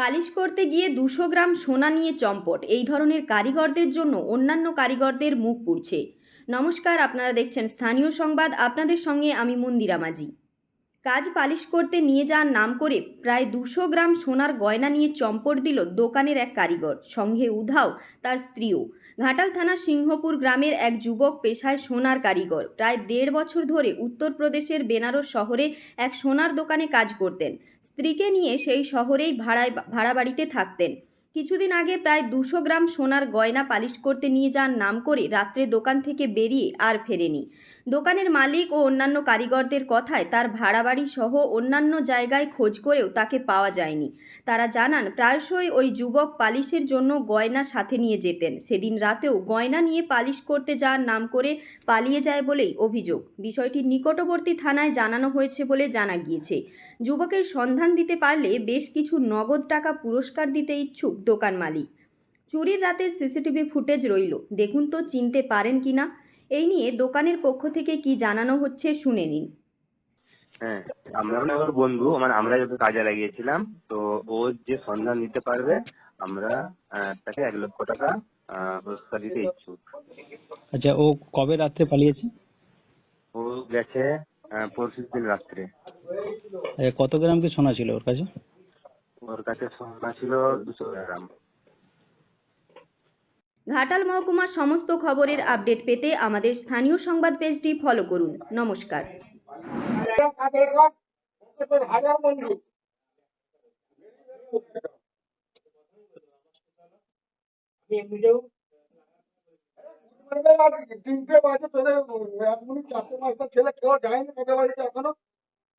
Polish করতে গিয়ে দুশো গ্রাম সোনা নিয়ে চম্পট। এই ধরনের কারিগরদের জন্য অন্যান্য কারিগরদের মুখ পুড়ছে। নমস্কার, আপনারা দেখছেন স্থানীয় সংবাদ। আপনাদের সঙ্গে আমি মন্দিরা মাঝি। কাজ পালিশ করতে নিয়ে যাওয়ার নাম করে প্রায় দুশো গ্রাম সোনার গয়না নিয়ে চম্পট দিল দোকানের এক কারিগর, সঙ্গে উধাও তার স্ত্রীও। ঘাটাল থানার সিংহপুর গ্রামের এক যুবক পেশায় সোনার কারিগর। প্রায় দেড় বছর ধরে উত্তরপ্রদেশের বেনারস শহরে এক সোনার দোকানে কাজ করতেন। স্ত্রীকে নিয়ে সেই শহরেই ভাড়ায় ভাড়া বাড়িতে থাকতেন। কিছুদিন আগে প্রায় দুশো গ্রাম সোনার গয়না পালিশ করতে নিয়ে যান নাম করে রাত্রে দোকান থেকে বেরিয়ে আর ফেরেনি। দোকানের মালিক ও অন্যান্য কারিগরদের কথায় তার ভাড়া বাড়ি সহ অন্যান্য জায়গায় খোঁজ করেও তাকে পাওয়া যায়নি। তারা জানান, প্রায়শই ওই যুবক পালিশের জন্য গয়না সাথে নিয়ে যেতেন। সেদিন রাতেও গয়না নিয়ে পালিশ করতে যাওয়ার নাম করে পালিয়ে যায় বলেই অভিযোগ। বিষয়টি নিকটবর্তী থানায় জানানো হয়েছে বলে জানা গিয়েছে। যুবকের সন্ধান দিতে পারলে বেশ কিছু নগদ টাকা পুরস্কার দিতে ইচ্ছুক দোকান মালিক। চুরির রাতের সিসিটিভি ফুটেজ রইল। দেখুন তো চিনতে পারেন কিনা এই নিয়ে দোকানের পক্ষ থেকে কি জানানো হচ্ছে শুনে নিন। হ্যাঁ আমরা ওর বন্ধু মানে আমরা যত কাজে লাগিয়েছিলাম তো ও যে সন্ধান দিতে পারবে আমরা তাকে এক লক্ষ টাকা পুরস্কার দিতে ইচ্ছুক। আচ্ছা ও কবে রাত্রে পালিয়েছে? ও গেছে পরশু দিন রাত্রে। আচ্ছা, কত গ্রাম কি সোনা ছিল ওর কাছে? ওর কাছে সোনা ছিল দুশো গ্রাম। ঘাটাল মহকুমার সমস্ত খবরের আপডেট পেতে আমাদের স্থানীয় সংবাদ পেজটি ফলো করুন। নমস্কার। তিনটে বাজে তোদের চারটে পাঁচটা ছেলে কেউ যায়নি তোদের বাড়িতে এখনও।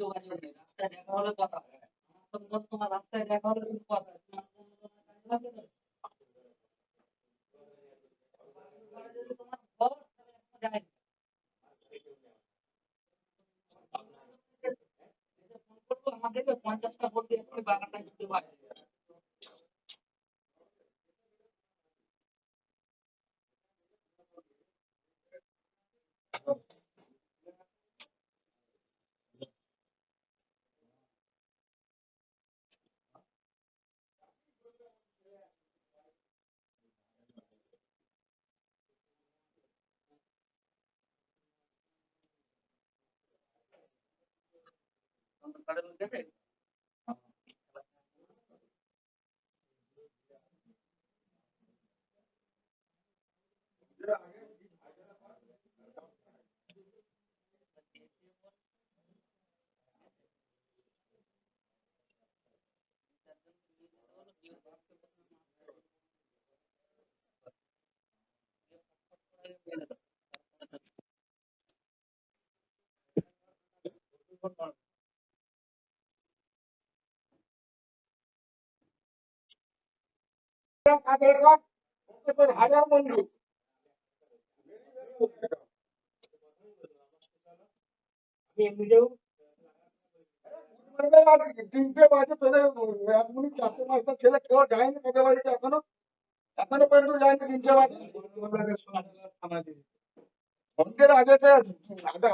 যোগাযোগ নেই রাস্তায় দেখা হলে কথা হবে আমার সঙ্গে ধরো তোমার রাস্তায় দেখা হলে শুধু কথা তোমার কোনো কোনো কাজ হবে তো? যদি তোমার ঘর তাহলে এখনও যায়নি। ফোন করব আমাদের পঞ্চাশটা ভোট দিয়ে এক্ষুনি বাগানটা দিতে পারে দেখে কাদের তিনটে বাজে তোদের মিনিট চারটে পাঁচটা ছেলে কেউ যায়নি তোদের বাড়িতে এখনও এখনও পর্যন্ত যায়নি তিনটে বাজে সন্ধ্যের আগে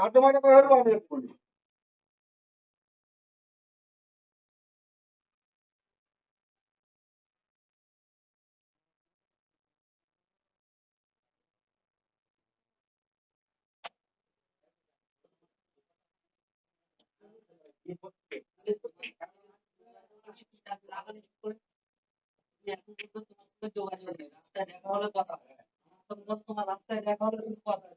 হাতে মাঠে করে আমি এক্ষুনি রাস্তায় দেখা হলে কথা তোমার রাস্তায় দেখা হলে শুধু কথা